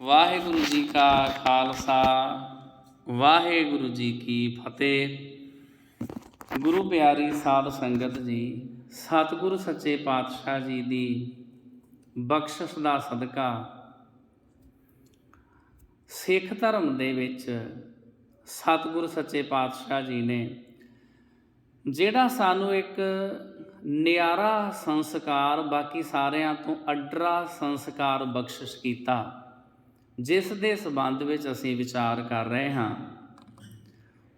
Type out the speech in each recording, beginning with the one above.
ਵਾਹਿਗੁਰੂ ਜੀ ਕਾ ਖਾਲਸਾ, ਵਾਹਿਗੁਰੂ ਜੀ ਕੀ ਫਤਿਹ। ਗੁਰੂ ਪਿਆਰੀ ਸਾਧ ਸੰਗਤ ਜੀ, ਸਤਿਗੁਰੂ ਸੱਚੇ ਪਾਤਸ਼ਾਹ ਜੀ ਦੀ ਬਖਸ਼ਿਸ਼ ਦਾ ਸਦਕਾ ਸਿੱਖ ਧਰਮ ਦੇ ਵਿੱਚ ਸਤਿਗੁਰੂ ਸੱਚੇ ਪਾਤਸ਼ਾਹ ਜੀ ਨੇ, ਜਿਹੜਾ ਸਾਨੂੰ ਇੱਕ ਨਿਆਰਾ ਸੰਸਕਾਰ, ਬਾਕੀ ਸਾਰਿਆਂ ਤੋਂ ਅੱਡਰਾ ਸੰਸਕਾਰ ਬਖਸ਼ਿਸ਼ ਕੀਤਾ। ਜਿਸ ਦੇ ਸੰਬੰਧ ਵਿੱਚ ਅਸੀਂ ਵਿਚਾਰ ਕਰ ਰਹੇ ਹਾਂ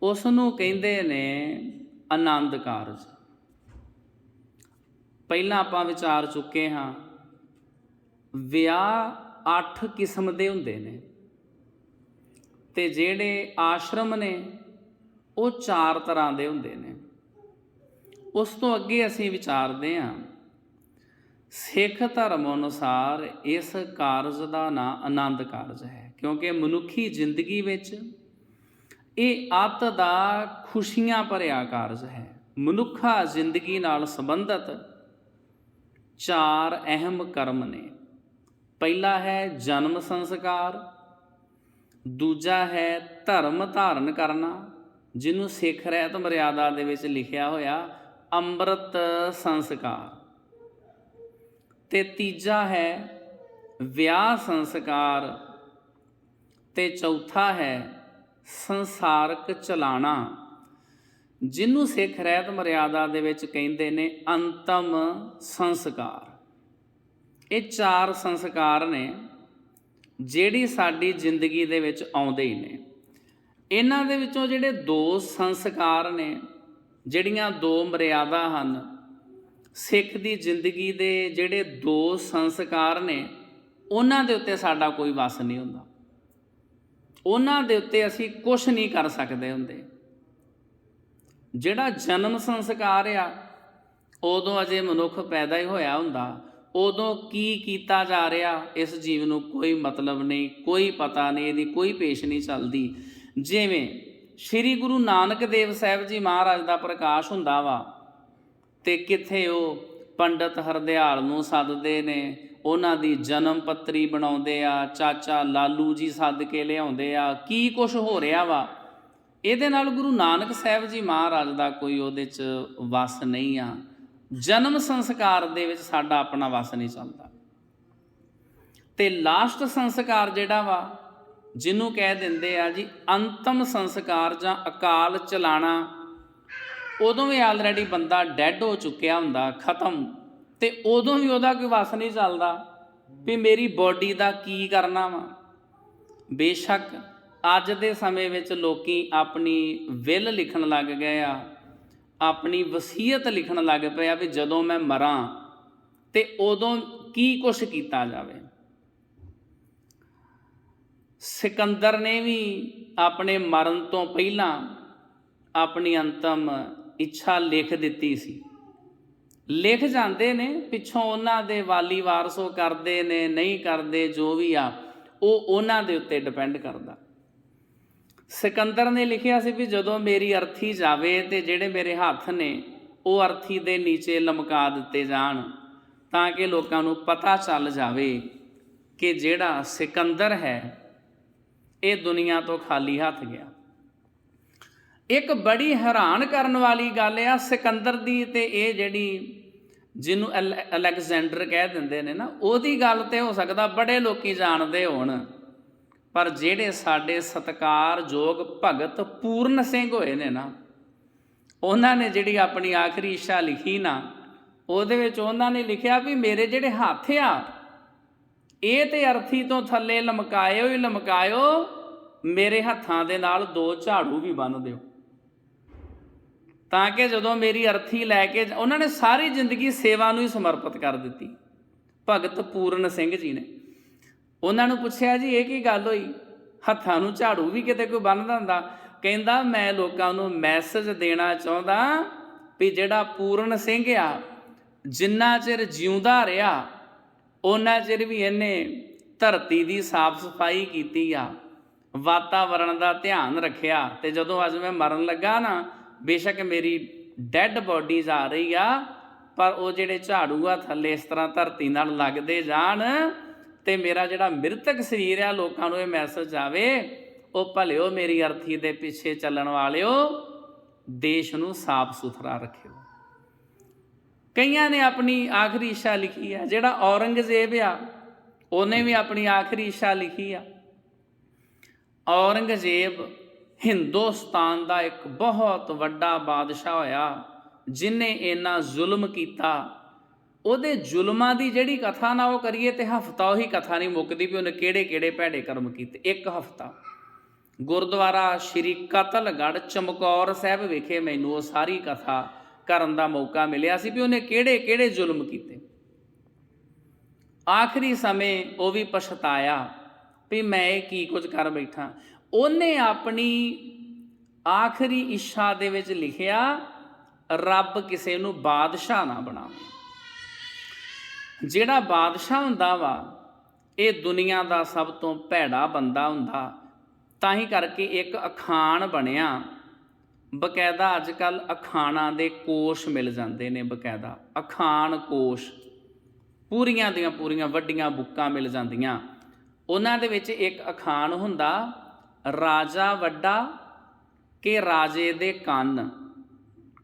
ਉਸ ਨੂੰ ਕਹਿੰਦੇ ਨੇ ਆਨੰਦ ਕਾਰਜ। ਪਹਿਲਾਂ ਆਪਾਂ ਵਿਚਾਰ ਚੁੱਕੇ ਹਾਂ, ਵਿਆਹ 8 ਕਿਸਮ ਦੇ ਹੁੰਦੇ ਨੇ ਤੇ ਜਿਹੜੇ ਆਸ਼ਰਮ ਨੇ, ਉਹ ਚਾਰ ਤਰ੍ਹਾਂ ਦੇ ਹੁੰਦੇ ਨੇ। ਉਸ ਤੋਂ ਅੱਗੇ ਅਸੀਂ ਵਿਚਾਰਦੇ ਹਾਂ ਸਿੱਖ ਧਰਮ ਅਨੁਸਾਰ ਇਸ ਕਾਰਜ ਦਾ ਨਾਂ ਆਨੰਦ ਕਾਰਜ ਹੈ, ਕਿਉਂਕਿ ਮਨੁੱਖੀ ਜ਼ਿੰਦਗੀ ਵਿੱਚ ਇਹ ਅਤ ਦਾ ਖੁਸ਼ੀਆਂ ਭਰਿਆ ਕਾਰਜ ਹੈ। ਮਨੁੱਖਾ ਜ਼ਿੰਦਗੀ ਨਾਲ ਸੰਬੰਧਿਤ ਚਾਰ ਅਹਿਮ ਕਰਮ ਨੇ। ਪਹਿਲਾ ਹੈ ਜਨਮ ਸੰਸਕਾਰ, ਦੂਜਾ ਹੈ ਧਰਮ ਧਾਰਨ ਕਰਨਾ, ਜਿਹਨੂੰ ਸਿੱਖ ਰਹਿਤ ਮਰਿਆਦਾ ਦੇ ਵਿੱਚ ਲਿਖਿਆ ਹੋਇਆ ਅੰਮ੍ਰਿਤ ਸੰਸਕਾਰ। ਤੇ ਤੀਜਾ ਹੈ ਵਿਆਹ ਸੰਸਕਾਰ ਤੇ ਚੌਥਾ ਹੈ ਸੰਸਾਰਕ ਚਲਾਣਾ। ਜਿਹਨੂੰ ਸਿੱਖ ਰਹਿਤ ਮਰਿਆਦਾ ਦੇ ਵਿੱਚ ਕਹਿੰਦੇ ਨੇ ਅੰਤਮ ਸੰਸਕਾਰ। ਇਹ ਚਾਰ ਸੰਸਕਾਰ ਨੇ ਜਿਹੜੀ ਸਾਡੀ ਜ਼ਿੰਦਗੀ ਦੇ ਵਿੱਚ ਆਉਂਦੇ ਹੀ ਨੇ। ਇਹਨਾਂ ਦੇ ਵਿੱਚੋਂ ਜਿਹੜੇ ਦੋ ਸੰਸਕਾਰ ਨੇ, ਜਿਹੜੀਆਂ ਦੋ ਮਰਿਆਦਾ ਹਨ ਸਿੱਖ ਦੀ ਜ਼ਿੰਦਗੀ ਦੇ ਜਿਹੜੇ ਦੋ ਸੰਸਕਾਰ ਨੇ, ਉਹਨਾਂ ਦੇ ਉੱਤੇ ਸਾਡਾ ਕੋਈ ਵਸ ਨਹੀਂ ਹੁੰਦਾ। ਉਹਨਾਂ ਦੇ ਉੱਤੇ ਅਸੀਂ ਕੁਝ ਨਹੀਂ ਕਰ ਸਕਦੇ ਹੁੰਦੇ। ਜਿਹੜਾ ਜਨਮ ਸੰਸਕਾਰ ਆ, ਉਦੋਂ ਅਜੇ ਮਨੁੱਖ ਪੈਦਾ ਹੀ ਹੋਇਆ ਹੁੰਦਾ। ਉਦੋਂ ਕੀ ਕੀਤਾ ਜਾ ਰਿਹਾ, ਇਸ ਜੀਵ ਨੂੰ ਕੋਈ ਮਤਲਬ ਨਹੀਂ, ਕੋਈ ਪਤਾ ਨਹੀਂ, ਇਹਦੀ ਕੋਈ ਪੇਸ਼ ਨਹੀਂ ਚੱਲਦੀ। ਜਿਵੇਂ ਸ੍ਰੀ ਗੁਰੂ ਨਾਨਕ ਦੇਵ ਸਾਹਿਬ ਜੀ ਮਹਾਰਾਜ ਦਾ ਪ੍ਰਕਾਸ਼ ਹੁੰਦਾ ਵਾ ਤੇ ਕਿੱਥੇ ਉਹ ਪੰਡਤ ਹਰਦਿਆਲ ਨੂੰ ਸੱਦਦੇ ਨੇ? ਉਹਨਾਂ ਦੀ ਜਨਮ ਪੱਤਰੀ ਬਣਾਉਂਦੇ ਆ, ਚਾਚਾ ਲਾਲੂ ਜੀ ਸੱਦ ਕੇ ਲਿਆਉਂਦੇ ਆ। ਕੀ ਕੁਝ ਹੋ ਰਿਹਾ ਵਾ? ਇਹਦੇ ਨਾਲ ਗੁਰੂ ਨਾਨਕ ਸਾਹਿਬ ਜੀ ਮਹਾਰਾਜ ਦਾ ਕੋਈ ਉਹਦੇ 'ਚ ਵਸ ਨਹੀਂ ਆ। ਜਨਮ ਸੰਸਕਾਰ ਦੇ ਵਿੱਚ ਸਾਡਾ ਆਪਣਾ ਵਸ ਨਹੀਂ ਚੱਲਦਾ। ਤੇ ਲਾਸਟ ਸੰਸਕਾਰ ਜਿਹੜਾ ਵਾ, ਜਿਹਨੂੰ ਕਹਿ ਦਿੰਦੇ ਆ ਜੀ, ਅੰਤਮ ਸੰਸਕਾਰ ਜਾਂ ਅਕਾਲ ਚਲਾਣਾ। ਉਦੋਂ ਵੀ ਆਲਰੇਡੀ ਬੰਦਾ ਡੈੱਡ ਹੋ ਚੁੱਕਿਆ ਹੁੰਦਾ, ਖਤਮ। ਤੇ ਉਦੋਂ ਵੀ ਉਹਦਾ ਕੋਈ ਵਸ ਨਹੀਂ ਚੱਲਦਾ ਵੀ ਮੇਰੀ ਬਾਡੀ ਦਾ ਕੀ ਕਰਨਾ ਵਾ। ਬੇਸ਼ੱਕ ਅੱਜ ਦੇ ਸਮੇਂ ਵਿੱਚ ਲੋਕੀ ਆਪਣੀ ਵਿਲ ਲਿਖਣ ਲੱਗ ਗਏ ਆ, ਆਪਣੀ ਵਸੀਅਤ ਲਿਖਣ ਲੱਗ ਪਏ ਆ ਵੀ ਜਦੋਂ ਮੈਂ ਮਰਾਂ ਤੇ ਉਦੋਂ ਕੀ ਕੁਛ ਕੀਤਾ ਜਾਵੇ। ਸਿਕੰਦਰ ਨੇ ਵੀ ਆਪਣੇ ਮਰਨ ਤੋਂ ਪਹਿਲਾਂ ਆਪਣੀ ਅੰਤਮ ਇੱਛਾ ਲਿਖ ਦਿੱਤੀ ਸੀ। ਲਿਖ ਜਾਂਦੇ ਨੇ, ਪਿੱਛੋਂ ਉਹਨਾਂ ਦੇ ਵਾਲੀ ਵਾਰਸੋ ਕਰਦੇ ਨੇ, ਨਹੀਂ ਕਰਦੇ, ਜੋ ਵੀ ਆ, ਉਹ ਉਹਨਾਂ ਦੇ ਉੱਤੇ ਡਿਪੈਂਡ ਕਰਦਾ। ਸਿਕੰਦਰ ਨੇ ਲਿਖਿਆ ਸੀ ਵੀ ਜਦੋਂ ਮੇਰੀ ਅਰਥੀ ਜਾਵੇ ਤੇ ਜਿਹੜੇ ਮੇਰੇ ਹੱਥ ਨੇ, ਉਹ ਅਰਥੀ ਦੇ ਨੀਚੇ ਲਮਕਾ ਦਿੱਤੇ ਜਾਣ, ਤਾਂ ਕਿ ਲੋਕਾਂ ਨੂੰ ਪਤਾ ਚੱਲ ਜਾਵੇ ਕਿ ਜਿਹੜਾ ਸਿਕੰਦਰ ਹੈ, ਇਹ ਦੁਨੀਆ ਤੋਂ ਖਾਲੀ ਹੱਥ ਗਿਆ। ਇੱਕ ਬੜੀ ਹੈਰਾਨ ਕਰਨ ਵਾਲੀ ਗੱਲ ਆ, ਸਿਕੰਦਰ ਦੀ ਤੇ ਇਹ ਜਿਹੜੀ ਜਿਹਨੂੰ ਅਲੈਗਜ਼ੈਂਡਰ ਕਹਿ ਦਿੰਦੇ ਨੇ ਨਾ, ਉਹਦੀ ਗੱਲ ਤੇ ਹੋ ਸਕਦਾ ਬੜੇ ਲੋਕੀ ਜਾਣਦੇ ਹੋਣ। ਪਰ ਜਿਹੜੇ ਸਾਡੇ ਸਤਕਾਰਯੋਗ ਭਗਤ ਪੂਰਨ ਸਿੰਘ ਹੋਏ ਨੇ ਨਾ, ਉਹਨਾਂ ਨੇ ਜਿਹੜੀ ਆਪਣੀ ਆਖਰੀ ਇੱਛਾ ਲਿਖੀ ਨਾ, ਉਹਦੇ ਵਿੱਚ ਉਹਨਾਂ ਨੇ ਲਿਖਿਆ ਵੀ ਮੇਰੇ ਜਿਹੜੇ ਹੱਥ ਆ, ਇਹ ਤੇ ਅਰਥੀ ਤੋਂ ਥੱਲੇ ਲਮਕਾਇਓ ਹੀ ਲਮਕਾਇਓ, ਮੇਰੇ ਹੱਥਾਂ ਦੇ ਨਾਲ ਦੋ ਝਾੜੂ ਵੀ ਬੰਨ ਦਿਓ। ਤਾਂ ਕਿ ਜਦੋਂ ਮੇਰੀ ਅਰਥੀ ਲੈ ਕੇ ਉਹਨਾਂ ਨੇ ਸਾਰੀ ਜ਼ਿੰਦਗੀ ਸੇਵਾ ਨੂੰ ਹੀ ਸਮਰਪਿਤ ਕਰ ਦਿੱਤੀ। ਭਗਤ ਪੂਰਨ ਸਿੰਘ ਜੀ ਨੇ। ਉਹਨਾਂ ਨੂੰ ਪੁੱਛਿਆ, ਜੀ, ਇਹ ਕੀ ਗੱਲ ਹੋਈ? ਹੱਥਾਂ ਨੂੰ ਝਾੜੂ ਵੀ ਕਿਤੇ ਕੋਈ ਬੰਨ੍ਹਦਾ ਹੁੰਦਾ ਕਹਿੰਦਾ, ਮੈਂ ਲੋਕਾਂ ਨੂੰ ਮੈਸੇਜ ਦੇਣਾ ਚਾਹੁੰਦਾ ਵੀ ਜਿਹੜਾ ਪੂਰਨ ਸਿੰਘ ਆ, ਜਿੰਨਾ ਚਿਰ ਜਿਉਂਦਾ ਰਿਹਾ ਉਹਨਾਂ ਚਿਰ ਵੀ ਇਹਨੇ ਧਰਤੀ ਦੀ ਸਾਫ਼ ਸਫ਼ਾਈ ਕੀਤੀ ਆ ਵਾਤਾਵਰਣ ਦਾ ਧਿਆਨ ਰੱਖਿਆ ਤੇ ਜਦੋਂ ਅੱਜ ਮੈਂ ਮਰਨ ਲੱਗਾ ਨਾ ਬੇਸ਼ੱਕ ਮੇਰੀ ਡੈੱਡ ਬੋਡੀ ਆ ਰਹੀ ਆ, ਪਰ ਉਹ ਜਿਹੜੇ ਝਾੜੂ ਆ ਥੱਲੇ ਇਸ ਤਰ੍ਹਾਂ ਧਰਤੀ ਨਾਲ ਲੱਗਦੇ ਜਾਣ ਤੇ ਮੇਰਾ ਜਿਹੜਾ ਮ੍ਰਿਤਕ ਸਰੀਰ ਆ ਲੋਕਾਂ ਨੂੰ ਇਹ ਮੈਸੇਜ ਆਵੇ, ਉਹ ਭਲਿਓ ਮੇਰੀ ਅਰਥੀ ਦੇ ਪਿੱਛੇ ਚੱਲਣ ਵਾਲਿਓ, ਦੇਸ਼ ਨੂੰ ਸਾਫ਼ ਸੁਥਰਾ ਰੱਖਿਓ। ਕਈਆਂ ਨੇ ਆਪਣੀ ਆਖਰੀ ਇੱਛਾ ਲਿਖੀ ਆ, ਜਿਹੜਾ ਔਰੰਗਜ਼ੇਬ ਆ, ਉਹਨੇ ਵੀ ਆਪਣੀ ਆਖਰੀ ਇੱਛਾ ਲਿਖੀ ਆ। ਔਰੰਗਜ਼ੇਬ ਹਿੰਦੁਸਤਾਨ ਦਾ ਇੱਕ ਬਹੁਤ ਵੱਡਾ ਬਾਦਸ਼ਾਹ ਹੋਇਆ, ਜਿਨੇ ਇੰਨਾ ਜ਼ੁਲਮ ਕੀਤਾ। ਉਹਦੇ ਜ਼ੁਲਮਾਂ ਦੀ ਜਿਹੜੀ ਕਥਾ ਨਾ ਉਹ ਕਰੀਏ ਤੇ ਹਫਤਾ ਉਹੀ ਕਥਾ ਨਹੀਂ ਮੁੱਕਦੀ ਵੀ ਉਹਨੇ ਕਿਹੜੇ ਕਿਹੜੇ ਭੈੜੇ ਕਰਮ ਕੀਤੇ, ਇੱਕ ਹਫਤਾ। ਗੁਰਦੁਆਰਾ ਸ਼੍ਰੀ ਕਤਲਗੜ੍ਹ, ਚਮਕੌਰ ਸਾਹਿਬ ਵਿਖੇ ਮੈਨੂੰ ਉਹ ਸਾਰੀ ਕਥਾ ਕਰਨ ਦਾ ਮੌਕਾ ਮਿਲਿਆ ਸੀ ਵੀ ਉਹਨੇ ਕਿਹੜੇ ਕਿਹੜੇ ਜ਼ੁਲਮ ਕੀਤੇ। ਆਖਰੀ ਸਮੇਂ ਉਹ ਵੀ ਪਛਤਾਇਆ ਵੀ ਮੈਂ ਇਹ ਕੀ ਕੁਝ ਕਰ ਬੈਠਾ। ਉਹਨੇ ਆਪਣੀ ਆਖਰੀ ਇੱਛਾ ਦੇ ਵਿੱਚ ਲਿਖਿਆ, ਰੱਬ ਕਿਸੇ ਨੂੰ ਬਾਦਸ਼ਾਹ ਨਾ ਬਣਾਵੇ। ਜਿਹੜਾ ਬਾਦਸ਼ਾਹ ਹੁੰਦਾ ਵਾ, ਇਹ ਦੁਨੀਆ ਦਾ ਸਭ ਤੋਂ ਭੈੜਾ ਬੰਦਾ ਹੁੰਦਾ। ਤਾਂ ਹੀ ਕਰਕੇ ਇੱਕ ਅਖਾਣ ਬਣਿਆ। ਬਕਾਇਦਾ ਅੱਜ ਕੱਲ ਅਖਾਣਾਂ ਦੇ ਕੋਸ਼ ਮਿਲ ਜਾਂਦੇ ਨੇ ਬਕਾਇਦਾ। ਅਖਾਣ ਕੋਸ਼। ਪੂਰੀਆਂ ਦੀਆਂ ਪੂਰੀਆਂ ਵੱਡੀਆਂ ਬੁੱਕਾਂ ਮਿਲ ਜਾਂਦੀਆਂ। ਉਹਨਾਂ ਦੇ ਵਿੱਚ ਇੱਕ ਅਖਾਣ ਹੁੰਦਾ ਰਾਜਾ ਵੱਡਾ ਕਿ ਰਾਜੇ ਦੇ ਕੰਨ।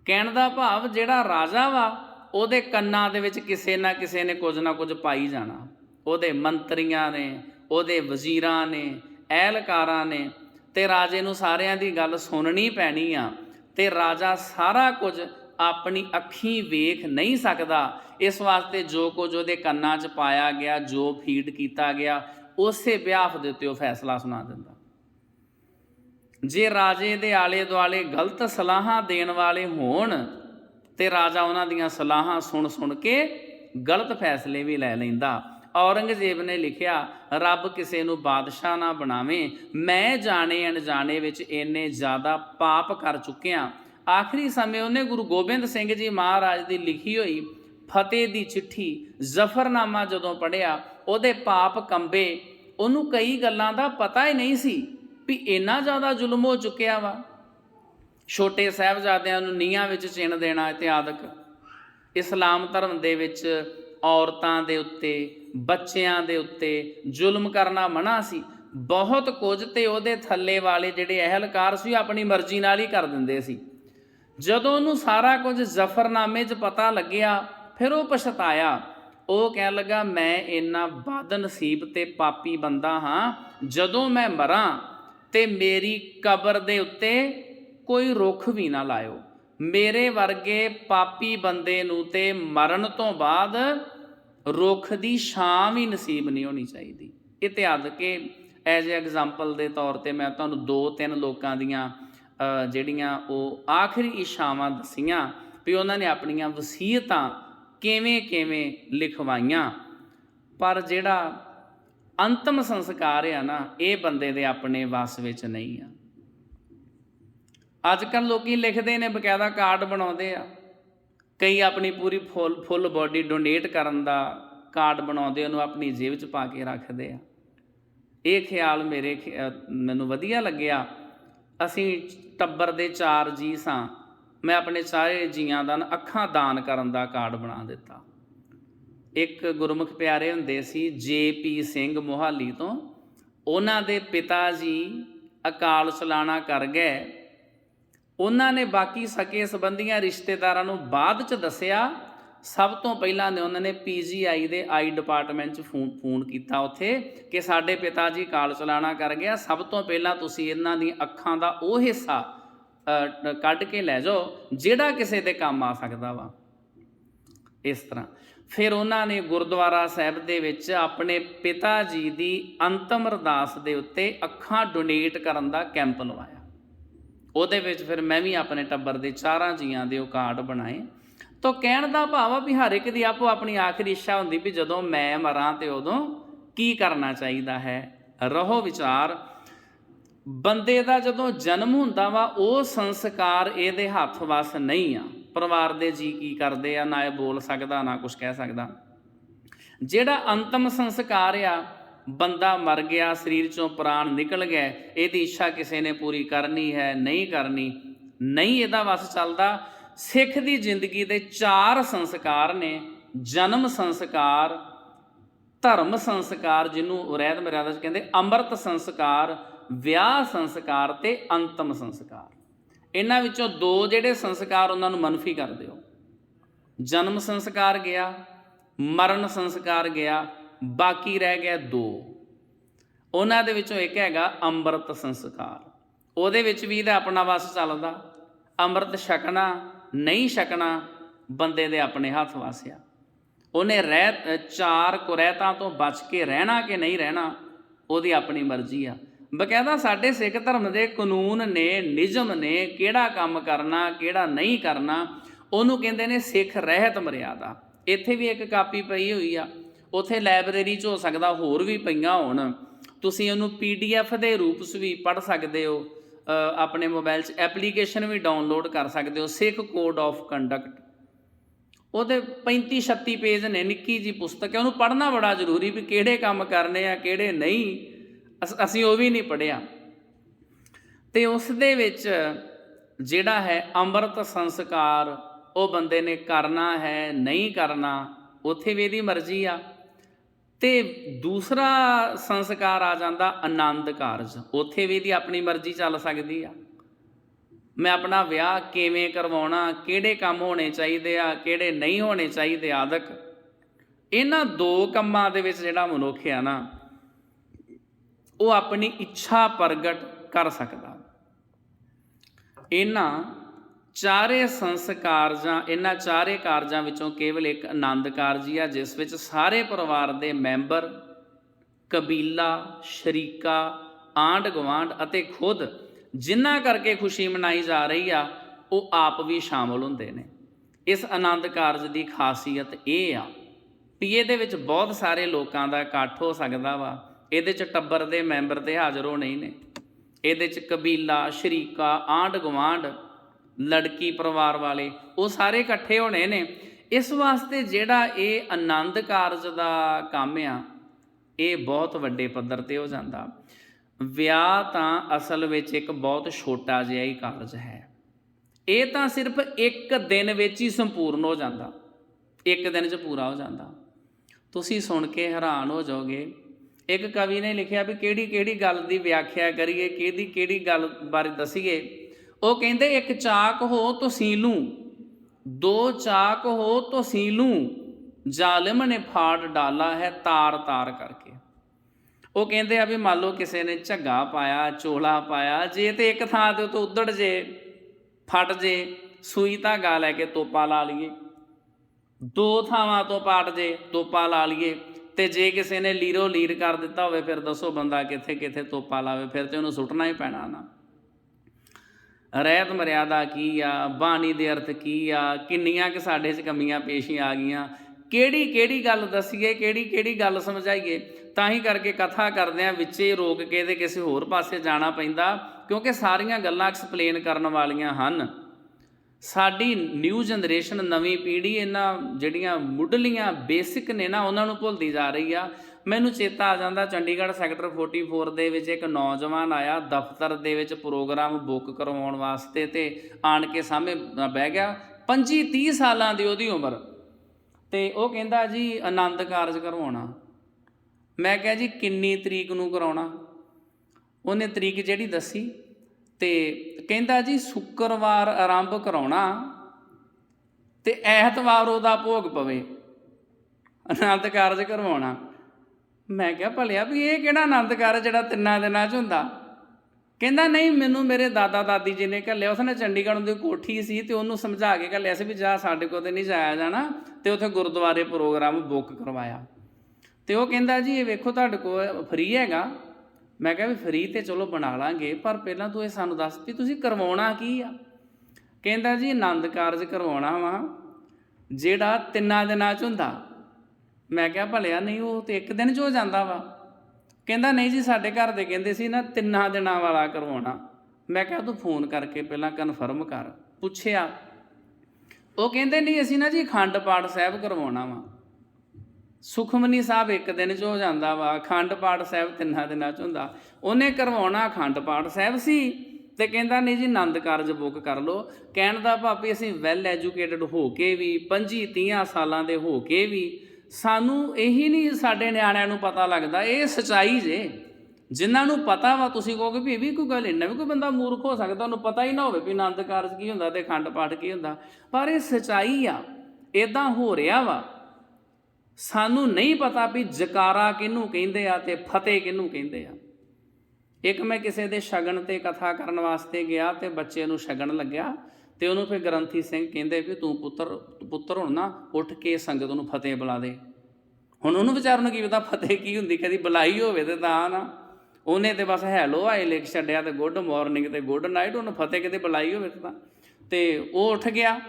ਕਹਿਣ ਦਾ ਭਾਵ ਜਿਹੜਾ ਰਾਜਾ ਵਾ, ਉਹਦੇ ਕੰਨਾਂ ਦੇ ਵਿੱਚ ਕਿਸੇ ਨਾ ਕਿਸੇ ਨੇ ਕੁਝ ਨਾ ਕੁਝ ਪਾਈ ਜਾਣਾ। ਉਹਦੇ ਮੰਤਰੀਆਂ ਨੇ, ਉਹਦੇ ਵਜ਼ੀਰਾਂ ਨੇ, ਐਲਕਾਰਾਂ ਨੇ, ਤੇ ਰਾਜੇ ਨੂੰ ਸਾਰਿਆਂ ਦੀ ਗੱਲ ਸੁਣਨੀ ਪੈਣੀ ਆ। ਤੇ ਰਾਜਾ ਸਾਰਾ ਕੁਝ ਆਪਣੀ ਅੱਖੀਂ ਵੇਖ ਨਹੀਂ ਸਕਦਾ। ਇਸ ਵਾਸਤੇ ਜੋ ਕੁਝ ਉਹਦੇ ਕੰਨਾਂ 'ਚ ਪਾਇਆ ਗਿਆ, ਜੋ ਫੀਡ ਕੀਤਾ ਗਿਆ, ਉਸੇ ਵਿਆਹ ਦੇ ਉੱਤੇ ਉਹ ਫੈਸਲਾ ਸੁਣਾ ਦਿੰਦਾ। ਜੇ ਰਾਜੇ ਦੇ ਆਲੇ ਦੁਆਲੇ ਗਲਤ ਸਲਾਹਾਂ ਦੇਣ ਵਾਲੇ ਹੋਣ ਤੇ ਰਾਜਾ ਉਹਨਾਂ ਦੀਆਂ ਸਲਾਹਾਂ ਸੁਣ ਸੁਣ ਕੇ ਗਲਤ ਫੈਸਲੇ ਵੀ ਲੈ ਲੈਂਦਾ। ਔਰੰਗਜ਼ੇਬ ਨੇ ਲਿਖਿਆ, ਰੱਬ ਕਿਸੇ ਨੂੰ ਬਾਦਸ਼ਾਹ ਨਾ ਬਣਾਵੇ। ਮੈਂ ਜਾਣੇ ਅਣਜਾਣੇ ਵਿੱਚ ਇੰਨੇ ਜ਼ਿਆਦਾ ਪਾਪ ਕਰ ਚੁੱਕਿਆ। ਆਖਰੀ ਸਮੇਂ ਉਹਨੇ ਗੁਰੂ ਗੋਬਿੰਦ ਸਿੰਘ ਜੀ ਮਹਾਰਾਜ ਦੀ ਲਿਖੀ ਹੋਈ ਫਤਿਹ ਦੀ ਚਿੱਠੀ ਜ਼ਫਰਨਾਮਾ ਜਦੋਂ ਪੜਿਆ ਉਹਦੇ ਪਾਪ ਕੰਬੇ। ਉਹਨੂੰ ਕਈ ਗੱਲਾਂ ਦਾ ਪਤਾ ਹੀ ਨਹੀਂ ਸੀ। ਵੀ ਇੰਨਾ ਜ਼ਿਆਦਾ ਜ਼ੁਲਮ ਹੋ ਚੁੱਕਿਆ ਵਾ। ਛੋਟੇ ਸਾਹਿਬਜ਼ਾਦਿਆਂ ਨੂੰ ਨੀਹਾਂ ਵਿੱਚ ਚਿਣ ਦੇਣਾ ਇਤਿਆਦਕ ਇਸਲਾਮ ਧਰਮ ਦੇ ਵਿੱਚ ਔਰਤਾਂ ਦੇ ਉੱਤੇ, ਬੱਚਿਆਂ ਦੇ ਉੱਤੇ ਜ਼ੁਲਮ ਕਰਨਾ ਮਨਾ ਸੀ। ਬਹੁਤ ਕੁਝ ਤੇ ਉਹਦੇ ਥੱਲੇ ਵਾਲੇ ਜਿਹੜੇ ਅਹਿਲਕਾਰ ਸੀ, ਉਹ ਆਪਣੀ ਮਰਜ਼ੀ ਨਾਲ ਹੀ ਕਰ ਦਿੰਦੇ ਸੀ। ਜਦੋਂ ਉਹਨੂੰ ਸਾਰਾ ਕੁਝ ਜ਼ਫਰਨਾਮੇ 'ਚ ਪਤਾ ਲੱਗਿਆ, ਫਿਰ ਉਹ ਪਛਤਾਇਆ। ਉਹ ਕਹਿਣ ਲੱਗਾ, ਮੈਂ ਇੰਨਾ ਬਦ ਨਸੀਬ ਤੇ ਪਾਪੀ ਬੰਦਾ ਹਾਂ, ਜਦੋਂ ਮੈਂ ਮਰਾਂ ਤੇ ਮੇਰੀ ਕਬਰ ਦੇ ਉੱਤੇ ਕੋਈ ਰੁੱਖ ਵੀ ਨਾ ਲਾਇਓ। ਮੇਰੇ ਵਰਗੇ ਪਾਪੀ ਬੰਦੇ ਨੂੰ ਤੇ ਮਰਨ ਤੋਂ ਬਾਅਦ ਰੁੱਖ ਦੀ ਛਾਂ ਵੀ ਨਸੀਬ ਨਹੀਂ ਹੋਣੀ ਚਾਹੀਦੀ। ਇਹ ਇਤਿਆਦ ਕੇ ਐਜ਼ ਐਗਜ਼ਾਮਪਲ ਦੇ ਤੌਰ ਤੇ ਮੈਂ ਤੁਹਾਨੂੰ ਦੋ ਤਿੰਨ ਲੋਕਾਂ ਦੀਆਂ ਜਿਹੜੀਆਂ ਉਹ ਆਖਰੀ ਇਸ਼ਾਵਾਂ ਦਸੀਆਂ ਵੀ ਉਹਨਾਂ ਨੇ ਆਪਣੀਆਂ ਵਸੀਅਤਾਂ ਕਿਵੇਂ ਕਿਵੇਂ ਲਿਖਵਾਈਆਂ। ਪਰ ਜਿਹੜਾ ਅੰਤਮ ਸੰਸਕਾਰ ਆ ਨਾ, ਇਹ ਬੰਦੇ ਦੇ ਆਪਣੇ ਵਸ ਵਿੱਚ ਨਹੀਂ ਆ। ਅੱਜ ਕੱਲ ਲੋਕੀ ਲਿਖਦੇ ਨੇ ਬਕਾਇਦਾ ਕਾਰਡ ਬਣਾਉਂਦੇ ਆ। ਕਈ ਆਪਣੀ ਪੂਰੀ ਫੁੱਲ ਫੁੱਲ ਬਾਡੀ ਡੋਨੇਟ ਕਰਨ ਦਾ ਕਾਰਡ ਬਣਾਉਂਦੇ, ਉਹਨੂੰ ਆਪਣੀ ਜੇਬ 'ਚ ਪਾ ਕੇ ਰੱਖਦੇ ਆ। ਇਹ ਖਿਆਲ ਮੇਰੇ ਖਿ- ਮੈਨੂੰ ਵਧੀਆ ਲੱਗਿਆ। ਅਸੀਂ ਟੱਬਰ ਦੇ ਚਾਰ ਜੀ ਸਾਂ। ਮੈਂ ਆਪਣੇ ਸਾਰੇ ਜੀਆਂ ਦਾ ਅੱਖਾਂ ਦਾਨ ਕਰਨ ਦਾ ਕਾਰਡ ਬਣਾ ਦਿੱਤਾ। ਇੱਕ ਗੁਰਮੁਖ ਪਿਆਰੇ ਹੁੰਦੇ ਸੀ ਜੇ ਪੀ ਸਿੰਘ ਮੋਹਾਲੀ ਤੋਂ। ਉਹਨਾਂ ਦੇ ਪਿਤਾ ਜੀ ਅਕਾਲ ਚਲਾਣਾ ਕਰ ਗਏ। ਉਹਨਾਂ ਨੇ ਬਾਕੀ ਸਕੇ ਸੰਬੰਧੀਆਂ ਰਿਸ਼ਤੇਦਾਰਾਂ ਨੂੰ ਬਾਅਦ ਚ ਦੱਸਿਆ। ਸਭ ਤੋਂ ਪਹਿਲਾਂ ਨੇ ਉਹਨਾਂ ਨੇ ਪੀਜੀਆਈ ਦੇ ਆਈ ਡਿਪਾਰਟਮੈਂਟ ਚ ਫੋਨ ਫੋਨ ਕੀਤਾ ਉੱਥੇ ਕਿ ਸਾਡੇ ਪਿਤਾ ਜੀ ਕਾਲ ਚਲਾਣਾ ਕਰ ਗਿਆ। ਸਭ ਤੋਂ ਪਹਿਲਾਂ ਤੁਸੀਂ ਇਹਨਾਂ ਦੀਆਂ ਅੱਖਾਂ ਦਾ ਉਹ ਹਿੱਸਾ ਕੱਢ ਕੇ ਲੈ ਜਾਓ, ਜਿਹੜਾ ਕਿਸੇ ਦੇ ਕੰਮ ਆ ਸਕਦਾ ਵਾ। ਇਸ ਤਰ੍ਹਾਂ। ਫਿਰ ਉਹਨਾਂ ਨੇ ਗੁਰਦੁਆਰਾ ਸਾਹਿਬ ਦੇ ਵਿੱਚ ਆਪਣੇ ਪਿਤਾ ਜੀ ਦੀ ਅੰਤਮ ਅਰਦਾਸ ਦੇ ਉੱਤੇ ਅੱਖਾਂ ਡੋਨੇਟ ਕਰਨ ਦਾ ਕੈਂਪ ਲਵਾਇਆ। ਉਹਦੇ ਵਿੱਚ ਫਿਰ ਮੈਂ ਵੀ ਆਪਣੇ ਟੱਬਰ ਦੇ ਚਾਰਾਂ ਜੀਆਂ ਦੇ ਉਹ ਕਾਰਡ ਬਣਾਏ। ਤਾਂ ਕਹਿਣ ਦਾ ਭਾਵ ਆ ਵੀ ਹਰ ਇੱਕ ਦੀ ਆਪੋ ਆਪਣੀ ਆਖਰੀ ਇੱਛਾ ਹੁੰਦੀ ਵੀ ਜਦੋਂ ਮੈਂ ਮਰਾਂ ਤੇ ਉਦੋਂ ਕੀ ਕਰਨਾ ਚਾਹੀਦਾ ਹੈ? ਰਹੋ ਵਿਚਾਰ। ਬੰਦੇ ਦਾ ਜਦੋਂ ਜਨਮ ਹੁੰਦਾ ਵਾ, ਉਹ ਸੰਸਕਾਰ ਇਹਦੇ ਹੱਥ ਵਸ ਨਹੀਂ ਆ। ਪਰਿਵਾਰ ਦੇ ਜੀ ਕੀ ਕਰਦੇ ਆ, ਨਾ ਇਹ ਬੋਲ ਸਕਦਾ, ਨਾ ਕੁਝ ਕਹਿ ਸਕਦਾ। ਜਿਹੜਾ ਅੰਤਮ ਸੰਸਕਾਰ ਆ, ਬੰਦਾ ਮਰ ਗਿਆ, ਸਰੀਰ ਚੋਂ ਪ੍ਰਾਣ ਨਿਕਲ ਗਏ ਇਹਦੀ ਇੱਛਾ ਕਿਸੇ ਨੇ ਪੂਰੀ ਕਰਨੀ ਹੈ, ਨਹੀਂ ਕਰਨੀ, ਨਹੀਂ ਇਹਦਾ ਵਸ ਚੱਲਦਾ, ਸਿੱਖ ਦੀ ਜ਼ਿੰਦਗੀ ਦੇ ਚਾਰ ਸੰਸਕਾਰ ਨੇ, ਜਨਮ ਸੰਸਕਾਰ, ਧਰਮ ਸੰਸਕਾਰ, ਜਿਹਨੂੰ ਰਹਿਤ ਮਰਿਆਦਾ ਚ ਕਹਿੰਦੇ ਅੰਮ੍ਰਿਤ ਸੰਸਕਾਰ, ਵਿਆਹ ਸੰਸਕਾਰ ਤੇ ਅੰਤਮ ਸੰਸਕਾਰ। ਇਹਨਾਂ ਵਿੱਚੋਂ ਦੋ ਜਿਹੜੇ ਸੰਸਕਾਰ ਉਹਨਾਂ ਨੂੰ ਮਨਫੀ ਕਰ ਦਿਓ ਜਨਮ ਸੰਸਕਾਰ ਗਿਆ, ਮਰਨ ਸੰਸਕਾਰ ਗਿਆ, ਬਾਕੀ ਰਹਿ ਗਿਆ ਦੋ। ਉਹਨਾਂ ਦੇ ਵਿੱਚੋਂ ਇੱਕ ਹੈਗਾ ਅੰਮ੍ਰਿਤ ਸੰਸਕਾਰ। ਉਹਦੇ ਵਿੱਚ ਵੀ ਇਹਦਾ ਆਪਣਾ ਵਸ ਚੱਲਦਾ। ਅੰਮ੍ਰਿਤ ਛਕਣਾ, ਨਹੀਂ ਛਕਣਾ, ਬੰਦੇ ਦੇ ਆਪਣੇ ਹੱਥ ਵਾਸਿਆ। ਉਹਨੇ ਰਹਿ ਚਾਰ ਕੁਰੈਤਾਂ ਤੋਂ ਬਚ ਕੇ ਰਹਿਣਾ ਕਿ ਨਹੀਂ ਰਹਿਣਾ, ਉਹਦੀ ਆਪਣੀ ਮਰਜ਼ੀ ਆ। ਬਕਾਇਦਾ ਸਾਡੇ ਸਿੱਖ ਧਰਮ ਦੇ ਕਾਨੂੰਨ ਨੇ, ਨਿਯਮ ਨੇ ਕਿਹੜਾ ਕੰਮ ਕਰਨਾ, ਕਿਹੜਾ ਨਹੀਂ ਕਰਨਾ, ਉਹਨੂੰ ਕਹਿੰਦੇ ਨੇ ਸਿੱਖ ਰਹਿਤ ਮਰਿਆਦਾ। ਇੱਥੇ ਵੀ ਇੱਕ ਕਾਪੀ ਪਈ ਹੋਈ ਆ, ਉਥੇ ਲਾਇਬ੍ਰੇਰੀ 'ਚ ਹੋ ਸਕਦਾ ਹੋਰ ਵੀ ਪਈਆਂ ਹੋਣ। ਤੁਸੀਂ ਉਹਨੂੰ ਪੀਡੀਐਫ ਦੇ ਰੂਪ 'ਚ ਵੀ ਪੜ੍ਹ ਸਕਦੇ ਹੋ ਆਪਣੇ ਮੋਬਾਈਲ 'ਚ ਐਪਲੀਕੇਸ਼ਨ ਵੀ ਡਾਊਨਲੋਡ ਕਰ ਸਕਦੇ ਹੋ, ਸਿੱਖ ਕੋਡ ਆਫ ਕੰਡਕਟ। ਉਹਦੇ 35 36 ਪੇਜ ਨੇ, ਨਿੱਕੀ ਜੀ ਪੁਸਤਕ ਹੈ, ਉਹਨੂੰ ਪੜ੍ਹਨਾ ਬੜਾ ਜ਼ਰੂਰੀ ਵੀ ਕਿਹੜੇ ਕੰਮ ਕਰਨੇ ਆ, ਕਿਹੜੇ ਨਹੀਂ। ਅਸ- ਅਸੀਂ ਉਹ ਵੀ ਨਹੀਂ ਪੜ੍ਹਿਆ। ਤੇ ਉਸ ਦੇ ਵਿੱਚ ਜਿਹੜਾ ਹੈ ਅੰਮ੍ਰਿਤ ਸੰਸਕਾਰ, ਉਹ ਬੰਦੇ ਨੇ ਕਰਨਾ ਹੈ, ਨਹੀਂ ਕਰਨਾ, ਉੱਥੇ ਵੀ ਇਹਦੀ ਮਰਜ਼ੀ ਆ। ਤੇ ਦੂਸਰਾ ਸੰਸਕਾਰ ਆ ਜਾਂਦਾ ਆਨੰਦ ਕਾਰਜ, ਉੱਥੇ ਵੀ ਇਹਦੀ ਆਪਣੀ ਮਰਜ਼ੀ ਚੱਲ ਸਕਦੀ ਆ। ਮੈਂ ਆਪਣਾ ਵਿਆਹ ਕਿਵੇਂ ਕਰਵਾਉਣਾ, ਕਿਹੜੇ ਕੰਮ ਹੋਣੇ ਚਾਹੀਦੇ ਆ, ਕਿਹੜੇ ਨਹੀਂ ਹੋਣੇ ਚਾਹੀਦੇ, ਆਦਿਕ। ਇਹਨਾਂ ਦੋ ਕੰਮਾਂ ਦੇ ਵਿੱਚ ਜਿਹੜਾ ਮਨੁੱਖ ਆ ਨਾ ਉਹ ਆਪਣੀ ਇੱਛਾ ਪ੍ਰਗਟ ਕਰ ਸਕਦਾ। ਇਹਨਾਂ ਚਾਰੇ ਸੰਸਕਾਰ ਜਾਂ ਇਹਨਾਂ ਚਾਰੇ ਕਾਰਜਾਂ ਵਿੱਚੋਂ ਕੇਵਲ ਇੱਕ ਆਨੰਦ ਕਾਰਜ ਹੀ ਆ, ਜਿਸ ਵਿੱਚ ਸਾਰੇ ਪਰਿਵਾਰ ਦੇ ਮੈਂਬਰ, ਕਬੀਲਾ, ਸ਼ਰੀਕਾ, ਆਂਢ ਗੁਆਂਢ ਅਤੇ ਖੁਦ ਜਿਨ੍ਹਾਂ ਕਰਕੇ ਖੁਸ਼ੀ ਮਨਾਈ ਜਾ ਰਹੀ ਆ, ਉਹ ਆਪ ਵੀ ਸ਼ਾਮਲ ਹੁੰਦੇ ਨੇ। ਇਸ ਆਨੰਦ ਕਾਰਜ ਦੀ ਖਾਸੀਅਤ ਇਹ ਆ ਵੀ ਇਹਦੇ ਵਿੱਚ ਬਹੁਤ ਸਾਰੇ ਲੋਕਾਂ ਦਾ ਇਕੱਠ ਹੋ ਸਕਦਾ ਵਾ। ਇਹਦੇ ਚ ਟੱਬਰ ਦੇ ਮੈਂਬਰ ਤੇ ਹਾਜ਼ਰ ਹੋਣੇ ਨਹੀਂ ਨੇ। ਇਹਦੇ ਚ ਕਬੀਲਾ, ਸ਼ਰੀਕਾ, ਆਂਢ ਗੁਆਂਢ, ਲੜਕੀ ਪਰਿਵਾਰ ਵਾਲੇ, ਉਹ ਸਾਰੇ ਇਕੱਠੇ ਹੋਣੇ ਨੇ। ਇਸ ਵਾਸਤੇ ਜਿਹੜਾ ਇਹ ਆਨੰਦ ਕਾਰਜ ਦਾ ਕੰਮ ਆ, ਇਹ ਬਹੁਤ ਵੱਡੇ ਪੱਧਰ ਤੇ ਹੋ ਜਾਂਦਾ। ਵਿਆਹ ਤਾਂ ਅਸਲ ਵਿੱਚ ਇੱਕ ਬਹੁਤ ਛੋਟਾ ਜਿਹਾ ਹੀ ਕਾਰਜ ਹੈ। ਇਹ ਤਾਂ ਸਿਰਫ ਇੱਕ ਦਿਨ ਵਿੱਚ ਹੀ ਸੰਪੂਰਨ ਹੋ ਜਾਂਦਾ। ਇੱਕ ਦਿਨ 'ਚ ਪੂਰਾ ਹੋ ਜਾਂਦਾ। ਤੁਸੀਂ ਸੁਣ ਕੇ ਹੈਰਾਨ ਹੋ ਜਾਓਗੇ ਇੱਕ ਕਵੀ ਨੇ ਲਿਖਿਆ ਵੀ ਕਿਹੜੀ ਕਿਹੜੀ ਗੱਲ ਦੀ ਵਿਆਖਿਆ ਕਰੀਏ, ਕਿਹਦੀ ਕਿਹੜੀ ਗੱਲ ਬਾਰੇ ਦਸੀਏ। ਉਹ ਕਹਿੰਦੇ, ਇੱਕ ਚਾਕ ਹੋ ਤੋ ਸੀਲੂ, ਦੋ ਚਾਕ ਹੋ ਤੋ ਸੀਲੂ, ਜ਼ਾਲਿਮ ਨੇ ਫਾੜ ਡਾਲਾ ਹੈ ਤਾਰ ਤਾਰ ਕਰਕੇ। ਉਹ ਕਹਿੰਦੇ ਆ ਵੀ ਮੰਨ ਲਓ ਕਿਸੇ ਨੇ ਝੱਗਾ ਪਾਇਆ, ਚੋਲਾ ਪਾਇਆ, ਜੇ ਤੇ ਇੱਕ ਥਾਂ ਤੇ ਤੋਂ ਉਧੜ ਜੇ, ਫਟ ਜੇ, ਸੂਈ ਧਾਗਾ ਲੈ ਕੇ ਤੋਪਾ ਲਾ ਲਈਏ। ਦੋ ਥਾਵਾਂ ਤੋਂ ਪਾਟ ਜੇ, ਤੋਪਾ ਲਾ ਲਈਏ। ਤੇ ਜੇ ਕਿਸੇ ਨੇ ਲੀਰੋ ਲੀਰ ਕਰ ਦਿੱਤਾ ਹੋਵੇ, ਫਿਰ ਦੱਸੋ ਬੰਦਾ ਕਿੱਥੇ ਕਿੱਥੇ ਤੋਪਾ ਲਾਵੇ, ਫਿਰ ਤੇ ਉਹਨੂੰ ਸੁੱਟਣਾ ਹੀ ਪੈਣਾ ਨਾ। ਰਹਿਤ ਮਰਿਆਦਾ ਕੀ ਆ? ਬਾਣੀ ਦੇ ਅਰਥ ਕੀ ਆ? ਕਿੰਨੀਆਂ ਕਿ ਸਾਡੇ 'ਚ ਕਮੀਆਂ ਪੇਸ਼ੀਆਂ ਆ ਗਈਆਂ? ਕਿਹੜੀ ਕਿਹੜੀ ਗੱਲ ਦਸੀਏ, ਕਿਹੜੀ ਕਿਹੜੀ ਗੱਲ ਸਮਝਾਈਏ? ਤਾਂ ਹੀ ਕਰਕੇ ਕਥਾ ਕਰਦੇ ਆ, ਵਿੱਚੇ ਰੋਕ ਕੇ ਤੇ ਕਿਸੇ ਹੋਰ ਪਾਸੇ ਜਾਣਾ ਪੈਂਦਾ, ਕਿਉਂਕਿ ਸਾਰੀਆਂ ਗੱਲਾਂ ਐਕਸਪਲੇਨ ਕਰਨ ਵਾਲੀਆਂ ਹਨ। ਸਾਡੀ ਨਿਊ ਜਨਰੇਸ਼ਨ, ਨਵੀਂ ਪੀੜ੍ਹੀ, ਇਹਨਾਂ ਜਿਹੜੀਆਂ ਮੁੱਢਲੀਆਂ ਬੇਸਿਕ ਨੇ ਨਾ, ਉਹਨਾਂ ਨੂੰ ਭੁੱਲਦੀ ਜਾ ਰਹੀ ਆ। ਮੈਨੂੰ ਚੇਤਾ ਆ ਜਾਂਦਾ, ਚੰਡੀਗੜ੍ਹ ਸੈਕਟਰ 44 ਦੇ ਵਿੱਚ ਇੱਕ ਨੌਜਵਾਨ ਆਇਆ, ਦਫ਼ਤਰ ਦੇ ਵਿੱਚ ਪ੍ਰੋਗਰਾਮ ਬੁੱਕ ਕਰਵਾਉਣ ਵਾਸਤੇ ਤੇ ਆਣ ਕੇ ਸਾਹਮਣੇ ਬਹਿ ਗਿਆ। 25 30 ਸਾਲਾਂ ਦੀ ਉਹਦੀ ਉਮਰ। ਤੇ ਉਹ ਕਹਿੰਦਾ ਜੀ, ਆਨੰਦ ਕਾਰਜ ਕਰਵਾਉਣਾ। ਮੈਂ ਕਿਹਾ ਜੀ, ਕਿੰਨੀ ਤਰੀਕ ਨੂੰ ਕਰਾਉਣਾ? ਉਹਨੇ ਤਰੀਕ ਜਿਹੜੀ ਦੱਸੀ। ਤੇ ਕਹਿੰਦਾ ਜੀ ਸ਼ੁੱਕਰਵਾਰ ਆਰੰਭ ਕਰਾਉਣਾ ਤੇ ਐਤਵਾਰ ਉਹਦਾ ਭੋਗ ਪਵੇ, ਆਨੰਦ ਕਾਰਜ ਕਰਵਾਉਣਾ। ਮੈਂ ਕਿਹਾ ਭਲਿਆ ਵੀ ਇਹ ਕਿਹੜਾ ਆਨੰਦ ਕਾਰਜ ਜਿਹੜਾ ਤਿੰਨਾਂ ਦਿਨਾਂ 'ਚ ਹੁੰਦਾ? ਕਹਿੰਦਾ ਨਹੀਂ, ਮੈਨੂੰ ਮੇਰੇ ਦਾਦਾ ਦਾਦੀ ਜੀ ਨੇ ਘੱਲਿਆ ਉਸਨੇ ਚੰਡੀਗੜ੍ਹ ਦੀ ਕੋਠੀ ਸੀ ਤੇ ਉਹਨੂੰ ਸਮਝਾ ਕੇ ਘੱਲਿਆ ਸੀ ਵੀ ਜਾ ਸਾਡੇ ਕੋਲ ਤੇ ਨਹੀਂ ਜਾਇਆ ਜਾਣਾ ਤੇ ਉੱਥੇ ਗੁਰਦੁਆਰੇ ਪ੍ਰੋਗਰਾਮ ਬੁੱਕ ਕਰਵਾਇਆ। ਤੇ ਉਹ ਕਹਿੰਦਾ ਜੀ, ਇਹ ਵੇਖੋ ਤੁਹਾਡੇ ਕੋਲ ਫ੍ਰੀ ਹੈਗਾ। ਮੈਂ ਕਿਹਾ ਵੀ ਫਰੀ ਤੇ ਚਲੋ ਬਣਾ ਲਾਂਗੇ, ਪਰ ਪਹਿਲਾਂ ਤੂੰ ਇਹ ਸਾਨੂੰ ਦੱਸ ਵੀ ਤੁਸੀਂ ਕਰਵਾਉਣਾ ਕੀ ਆ? ਕਹਿੰਦਾ ਜੀ, ਆਨੰਦ ਕਾਰਜ ਕਰਵਾਉਣਾ ਵਾ, ਜਿਹੜਾ ਤਿੰਨਾਂ ਦਿਨਾਂ 'ਚ ਹੁੰਦਾ। ਮੈਂ ਕਿਹਾ ਭਲਿਆ ਨਹੀਂ, ਉਹ ਤੇ ਇੱਕ ਦਿਨ 'ਚ ਹੋ ਜਾਂਦਾ ਵਾ। ਕਹਿੰਦਾ ਨਹੀਂ ਜੀ, ਸਾਡੇ ਘਰ ਦੇ ਕਹਿੰਦੇ ਸੀ ਨਾ, ਤਿੰਨਾਂ ਦਿਨਾਂ ਵਾਲਾ ਕਰਵਾਉਣਾ। ਮੈਂ ਕਿਹਾ ਤੂੰ ਫੋਨ ਕਰਕੇ ਪਹਿਲਾਂ ਕਨਫਰਮ ਕਰ, ਪੁੱਛਿਆ। ਉਹ ਕਹਿੰਦੇ ਨਹੀਂ, ਅਸੀਂ ਨਾ ਜੀ ਅਖੰਡ ਪਾਠ ਸਾਹਿਬ ਕਰਵਾਉਣਾ ਵਾ। ਸੁਖਮਨੀ ਸਾਹਿਬ ਇੱਕ ਦਿਨ 'ਚ ਹੋ ਜਾਂਦਾ ਵਾ, ਅਖੰਡ ਪਾਠ ਸਾਹਿਬ ਤਿੰਨਾਂ ਦਿਨਾਂ 'ਚ ਹੁੰਦਾ। ਉਹਨੇ ਕਰਵਾਉਣਾ ਅਖੰਡ ਪਾਠ ਸਾਹਿਬ ਸੀ ਤੇ ਕਹਿੰਦਾ, ਨਹੀਂ ਜੀ, ਆਨੰਦ ਕਾਰਜ ਬੁੱਕ ਕਰ ਲਓ। ਕਹਿਣ ਦਾ ਭਾਵੇਂ ਅਸੀਂ ਵੈਲ ਐਜੂਕੇਟਡ ਹੋ ਕੇ ਵੀ 25 30 ਸਾਲਾਂ ਦੇ ਹੋ ਕੇ ਵੀ, ਸਾਨੂੰ ਇਹੀ ਨਹੀਂ ਸਾਡੇ ਨਿਆਣਿਆਂ ਨੂੰ ਪਤਾ ਲੱਗਦਾ, ਇਹ ਸਚਾਈ ਜੇ। ਜਿਨ੍ਹਾਂ ਨੂੰ ਪਤਾ ਵਾ, ਤੁਸੀਂ ਕਹੋਗੇ ਵੀ ਇਹ ਵੀ ਕੋਈ ਗੱਲ ਇੰਨਾ ਵੀ ਕੋਈ ਬੰਦਾ ਮੂਰਖ ਹੋ ਸਕਦਾ, ਉਹਨੂੰ ਪਤਾ ਹੀ ਨਾ ਹੋਵੇ ਵੀ ਆਨੰਦ ਕਾਰਜ ਕੀ ਹੁੰਦਾ ਤੇ ਖੰਡ ਪਾਠ ਕੀ ਹੁੰਦਾ। ਪਰ ਇਹ ਸਚਾਈ ਆ ਇਦਾਂ ਹੋ ਰਿਹਾ ਵਾ। ਸਾਨੂੰ ਨਹੀਂ ਪਤਾ ਵੀ ਜਕਾਰਾ ਕਿਹਨੂੰ ਕਹਿੰਦੇ ਆ ਤੇ ਫਤਿਹ ਕਿਹਨੂੰ ਕਹਿੰਦੇ ਆ। ਇੱਕ ਮੈਂ ਕਿਸੇ ਦੇ ਸ਼ਗਨ ਤੇ ਕਥਾ ਕਰਨ ਵਾਸਤੇ ਗਿਆ ਤੇ ਬੱਚੇ ਨੂੰ ਸ਼ਗਨ ਲੱਗਿਆ ਤੇ ਉਹਨੂੰ ਫਿਰ ਗ੍ਰੰਥੀ ਸਿੰਘ ਕਹਿੰਦੇ ਵੀ ਤੂੰ ਪੁੱਤਰ ਪੁੱਤਰ ਹੁਣ ਨਾ, ਉੱਠ ਕੇ ਸੰਗਤ ਨੂੰ ਫਤਿਹ ਬੁਲਾ ਦੇ। ਹੁਣ ਉਹਨੂੰ ਵਿਚਾਰਨ ਨੂੰ ਕੀ ਪਤਾ ਫਤਿਹ ਕੀ ਹੁੰਦੀ, ਕਦੀ ਬੁਲਾਈ ਹੋਵੇ ਤੇ ਤਾਂ ਨਾ। ਉਹਨੇ ਤੇ ਬਸ ਹੈਲੋ, ਆਏ ਲਿਖ ਛੱਡਿਆ ਤੇ ਗੁੱਡ ਮਾਰਨਿੰਗ ਤੇ ਗੁੱਡ ਨਾਈਟ, ਉਹਨੂੰ ਫਤਿਹ ਕਿਤੇ ਬੁਲਾਈ ਹੋਵੇ ਤੇ ਤਾਂ। ਤੇ ਉਹ ਉੱਠ ਗਿਆ,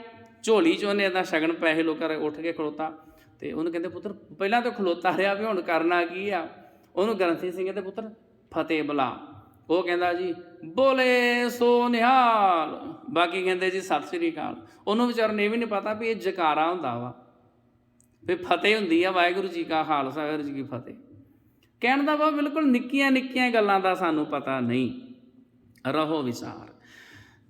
ਝੋਲੀ ਚ ਉਹਨੇ ਇਹਦਾ ਸ਼ਗਨ ਪੈਸੇ ਲੋਕਾਂ ਦੇ ਉੱਠ ਕੇ ਖਲੋਤਾ। ਤੇ ਉਹਨੂੰ ਕਹਿੰਦੇ ਪੁੱਤਰ ਪਹਿਲਾਂ ਤਾਂ ਖਲੋਤਾ ਰਿਹਾ ਵੀ ਹੁਣ ਕਰਨਾ ਕੀ ਆ। ਉਹਨੂੰ ਗ੍ਰੰਥੀ ਸਿੰਘ ਕਹਿੰਦੇ ਪੁੱਤਰ ਫਤਿਹ ਬੁਲਾ। ਉਹ ਕਹਿੰਦਾ ਜੀ, ਬੋਲੇ ਸੋ ਨਿਹਾਲ। ਬਾਕੀ ਕਹਿੰਦੇ ਜੀ, ਸਤਿ ਸ੍ਰੀ ਅਕਾਲ। ਉਹਨੂੰ ਵਿਚਾਰ ਨੇ ਇਹ ਵੀ ਨਹੀਂ ਪਤਾ ਵੀ ਇਹ ਜਕਾਰਾ ਹੁੰਦਾ ਵਾ। ਵੀ ਫਤਿਹ ਹੁੰਦੀ ਆ, ਵਾਹਿਗੁਰੂ ਜੀ ਕਾ ਖਾਲਸਾ, ਵਾਹਿਗੁਰੂ ਜੀ ਕੀ ਫਤਿਹ। ਕਹਿਣ ਦਾ ਵਾ ਬਿਲਕੁਲ ਨਿੱਕੀਆਂ ਨਿੱਕੀਆਂ ਗੱਲਾਂ ਦਾ ਸਾਨੂੰ ਪਤਾ ਨਹੀਂ। ਰਹੋ ਵਿਚਾਰ।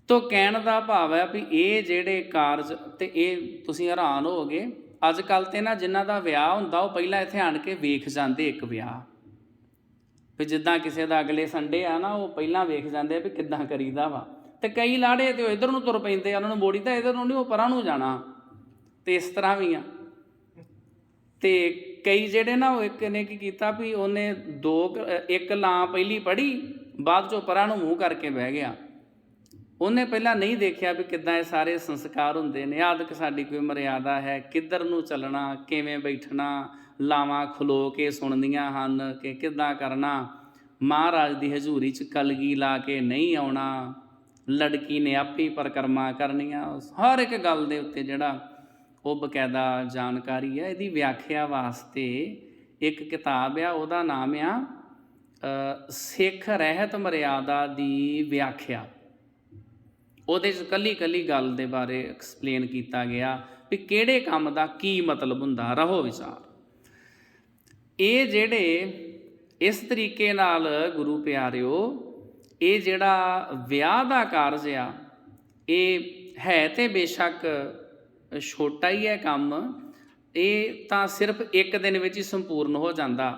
ਤੋ ਕਹਿਣ ਦਾ ਭਾਵ ਹੈ ਵੀ ਇਹ ਜਿਹੜੇ ਕਾਰਜ ਤੇ ਇਹ ਤੁਸੀਂ ਹੈਰਾਨ ਹੋਗੇ ਅੱਜ ਕੱਲ ਤੇ ਨਾ ਜਿਨ੍ਹਾਂ ਦਾ ਵਿਆਹ ਹੁੰਦਾ, ਉਹ ਪਹਿਲਾਂ ਇੱਥੇ ਆਣ ਕੇ ਵੇਖ ਜਾਂਦੇ ਇੱਕ ਵਿਆਹ। ਵੀ ਜਿੱਦਾਂ ਕਿਸੇ ਦਾ ਅਗਲੇ ਸੰਡੇ ਆ ਨਾ, ਉਹ ਪਹਿਲਾਂ ਵੇਖ ਜਾਂਦੇ ਆ ਵੀ ਕਿੱਦਾਂ ਕਰੀਦਾ ਵਾ। ਤੇ ਕਈ ਲਾੜੇ ਤੇ ਉਹ ਇਧਰ ਨੂੰ ਤੁਰ ਪੈਂਦੇ ਆ, ਉਹਨਾਂ ਨੂੰ ਮੋੜੀ ਤਾਂ ਇਧਰ ਨੂੰ ਨਹੀਂ, ਉਹ ਪਰਾਂ ਨੂੰ ਜਾਣਾ। ਤੇ ਇਸ ਤਰ੍ਹਾਂ ਵੀ ਆ। ਤੇ ਕਈ ਜਿਹੜੇ ਨਾ, ਉਹ ਇੱਕ ਨੇ ਕੀ ਕੀਤਾ ਵੀ ਉਹਨੇ ਦੋ ਇੱਕ ਲਾਂ ਪਹਿਲੀ ਪੜ੍ਹੀ, ਬਾਅਦ ਚੋਂ ਪਰਾਂ ਨੂੰ ਮੂੰਹ ਕਰਕੇ ਬਹਿ ਗਿਆ। ਉਹਨੇ ਪਹਿਲਾਂ ਨਹੀਂ ਦੇਖਿਆ ਵੀ ਕਿੱਦਾਂ ਇਹ ਸਾਰੇ ਸੰਸਕਾਰ ਹੁੰਦੇ ਨੇ। ਆਦਿਕ ਸਾਡੀ ਕੋਈ ਮਰਿਆਦਾ ਹੈ, ਕਿੱਧਰ ਨੂੰ ਚੱਲਣਾ, ਕਿਵੇਂ ਬੈਠਣਾ, ਲਾਵਾਂ ਖਲੋ ਕੇ ਸੁਣਦੀਆਂ ਹਨ ਕਿ ਕਿੱਦਾਂ ਕਰਨਾ। ਮਹਾਰਾਜ ਦੀ ਹਜ਼ੂਰੀ 'ਚ ਕਲਗੀ ਲਾ ਕੇ ਨਹੀਂ ਆਉਣਾ। ਲੜਕੀ ਨੇ ਆਪੇ ਪਰਕਰਮਾ ਕਰਨੀਆਂ। ਹਰ ਇੱਕ ਗੱਲ ਦੇ ਉੱਤੇ ਜਿਹੜਾ ਉਹ ਬਕਾਇਦਾ ਜਾਣਕਾਰੀ ਹੈ, ਇਹਦੀ ਵਿਆਖਿਆ ਵਾਸਤੇ ਇੱਕ ਕਿਤਾਬ ਆ, ਉਹਦਾ ਨਾਮ ਆ ਸਿੱਖ ਰਹਿਤ ਮਰਿਆਦਾ ਦੀ ਵਿਆਖਿਆ। ਉਹਦੇ 'ਚ ਕੱਲੀ ਕੱਲੀ ਗੱਲ ਦੇ ਬਾਰੇ ਐਕਸਪਲੇਨ ਕੀਤਾ ਗਿਆ ਵੀ ਕਿਹੜੇ ਕੰਮ ਦਾ ਕੀ ਮਤਲਬ ਹੁੰਦਾ, ਰਹੋ ਵਿਚਾਰ। ਇਹ ਜਿਹੜੇ ਇਸ ਤਰੀਕੇ ਨਾਲ ਗੁਰੂ ਪਿਆਰਿਓ, ਇਹ ਜਿਹੜਾ ਵਿਆਹ ਦਾ ਕਾਰਜ ਆ, ਇਹ ਹੈ ਤੇ ਬੇਸ਼ੱਕ ਛੋਟਾ ਹੀ ਹੈ ਕੰਮ, ਇਹ ਤਾਂ ਸਿਰਫ ਇੱਕ ਦਿਨ ਵਿੱਚ ਹੀ ਸੰਪੂਰਨ ਹੋ ਜਾਂਦਾ,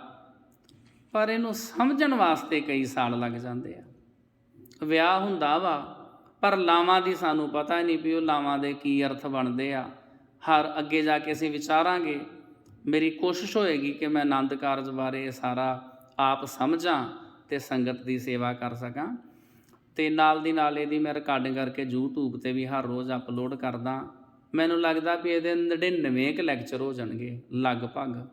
ਪਰ ਇਹਨੂੰ ਸਮਝਣ ਵਾਸਤੇ ਕਈ ਸਾਲ ਲੱਗ ਜਾਂਦੇ ਆ। ਵਿਆਹ ਹੁੰਦਾ ਵਾ ਪਰ ਲਾਵਾਂ ਦੀ ਸਾਨੂੰ ਪਤਾ ਨਹੀਂ ਵੀ ਉਹ ਲਾਵਾਂ ਦੇ ਕੀ ਅਰਥ ਬਣਦੇ ਆ। ਹਰ ਅੱਗੇ ਜਾ ਕੇ ਅਸੀਂ ਵਿਚਾਰਾਂਗੇ, ਮੇਰੀ ਕੋਸ਼ਿਸ਼ ਹੋਏਗੀ ਕਿ ਮੈਂ ਆਨੰਦ ਕਾਰਜ ਬਾਰੇ ਇਹ ਸਾਰਾ ਆਪ ਸਮਝਾਂ ਤੇ ਸੰਗਤ ਦੀ ਸੇਵਾ ਕਰ ਸਕਾਂ। ਤੇ ਨਾਲ ਦੀ ਨਾਲ ਇਹਦੀ ਮੈਂ ਰਿਕਾਰਡਿੰਗ ਕਰਕੇ YouTube ਤੇ ਵੀ ਹਰ ਰੋਜ਼ ਅਪਲੋਡ ਕਰਦਾ। ਮੈਨੂੰ ਲੱਗਦਾ ਵੀ ਇਹਦੇ 99 ਕੁ ਲੈਕਚਰ ਹੋ ਜਾਣਗੇ, ਲਗਭਗ।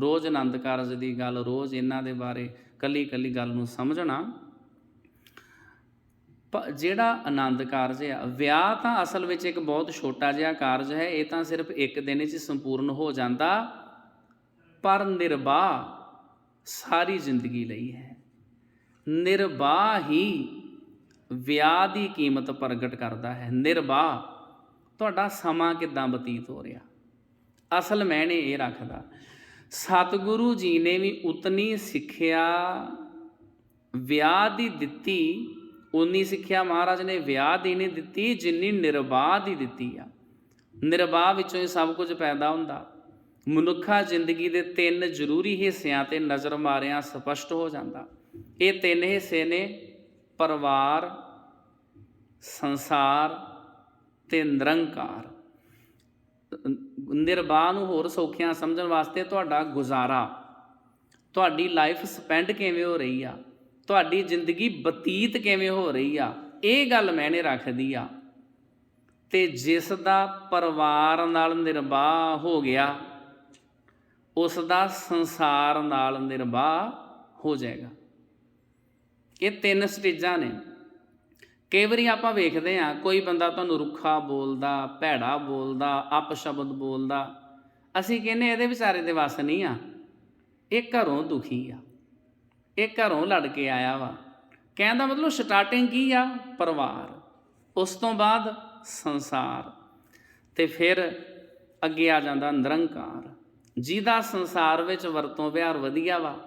ਰੋਜ਼ ਆਨੰਦ ਕਾਰਜ ਦੀ ਗੱਲ, ਰੋਜ਼ ਇਹਨਾਂ ਦੇ ਬਾਰੇ ਕੱਲੀ ਕੱਲੀ ਗੱਲ ਨੂੰ ਸਮਝਣਾ। ਜਿਹੜਾ ਆਨੰਦ ਕਾਰਜ ਆ, ਵਿਆਹ ਤਾਂ ਅਸਲ ਵਿੱਚ ਇੱਕ ਬਹੁਤ ਛੋਟਾ ਜਿਹਾ ਕਾਰਜ ਹੈ, ਇਹ ਤਾਂ ਸਿਰਫ ਇੱਕ ਦਿਨ ਵਿੱਚ ਸੰਪੂਰਨ ਹੋ ਜਾਂਦਾ, ਪਰ ਨਿਰਵਾਹ ਸਾਰੀ ਜ਼ਿੰਦਗੀ ਲਈ ਹੈ। ਨਿਰਵਾਹ ਹੀ ਵਿਆਹ ਦੀ ਕੀਮਤ ਪ੍ਰਗਟ ਕਰਦਾ ਹੈ। ਨਿਰਵਾਹ ਤੁਹਾਡਾ ਸਮਾਂ ਕਿਦਾਂ ਬਤੀਤ ਹੋ ਰਿਹਾ? ਅਸਲ ਮੈਨੇ ਇਹ ਰੱਖਦਾ, ਸਤਿਗੁਰੂ ਜੀ ਨੇ ਵੀ ਉਤਨੀ ਸਿੱਖਿਆ ਵਿਆਹ ਦੀ ਦਿੱਤੀ ਉਨੀ ਸਿੱਖਿਆ ਮਹਾਰਾਜ ਨੇ ਵਿਆਹ ਦੀ ਨਹੀਂ ਦਿੱਤੀ, ਜਿੰਨੀ ਨਿਰਵਾਹ ਦੀ ਦਿੱਤੀ ਆ। ਨਿਰਵਾਹ ਵਿੱਚੋਂ ਇਹ ਸਭ ਕੁਝ ਪੈਦਾ ਹੁੰਦਾ। ਮਨੁੱਖਾ ਜ਼ਿੰਦਗੀ ਦੇ ਤਿੰਨ ਜ਼ਰੂਰੀ ਹਿੱਸਿਆਂ ਤੇ ਨਜ਼ਰ ਮਾਰਿਆਂ ਸਪਸ਼ਟ ਹੋ ਜਾਂਦਾ। ਇਹ ਤਿੰਨ ਹਿੱਸੇ ਨੇ ਪਰਿਵਾਰ, ਸੰਸਾਰ ਤੇ ਨਿਰੰਕਾਰ। ਨਿਰਵਾਹ ਨੂੰ ਹੋਰ ਸੌਖਿਆਂ ਸਮਝਣ ਵਾਸਤੇ ਤੁਹਾਡਾ ਗੁਜ਼ਾਰਾ, ਤੁਹਾਡੀ ਲਾਈਫ ਸਪੈਂਡ ਕਿਵੇਂ ਹੋ ਰਹੀ ਆ? ਤੁਹਾਡੀ ਜ਼ਿੰਦਗੀ ਬਤੀਤ ਕਿਵੇਂ ਹੋ ਰਹੀ ਆ? ਇਹ ਗੱਲ ਮੈਨੇ ਰੱਖਦੀ ਆ। ਤੇ ਜਿਸ ਦਾ ਪਰਿਵਾਰ ਨਾਲ ਨਿਰਵਾਹ ਹੋ ਗਿਆ, ਉਸ ਦਾ ਸੰਸਾਰ ਨਾਲ ਨਿਰਵਾਹ ਹੋ ਜਾਏਗਾ। ਇਹ ਤਿੰਨ ਸਟੇਜਾਂ ਨੇ। ਕਈ ਵਾਰੀ ਆਪਾਂ ਵੇਖਦੇ ਆ, ਕੋਈ ਬੰਦਾ ਤੁਹਾਨੂੰ ਰੁੱਖਾ ਬੋਲਦਾ, ਭੈੜਾ ਬੋਲਦਾ, ਅਪਸ਼ਬਦ ਬੋਲਦਾ, ਅਸੀਂ ਕਹਿੰਨੇ ਇਹਦੇ ਵਿਚਾਰੇ ਦੇ ਵਸ ਨਹੀਂ ਆ। ਇਹ ਘਰੋਂ ਦੁਖੀ ਆ। ਇਹ ਘਰੋਂ ਲੜ ਕੇ ਆਇਆ ਵਾ। ਕਹਿਣ ਦਾ ਮਤਲਬ ਸਟਾਰਟਿੰਗ ਕੀ ਆ? ਪਰਿਵਾਰ। ਉਸ ਤੋਂ ਬਾਅਦ ਸੰਸਾਰ। ਤੇ ਫਿਰ ਅੱਗੇ ਆ ਜਾਂਦਾ ਨਿਰੰਕਾਰ। ਜਿਹਦਾ ਸੰਸਾਰ ਵਿੱਚ ਵਰਤੋਂ ਵਿਹਾਰ ਵਧੀਆ ਵਾ,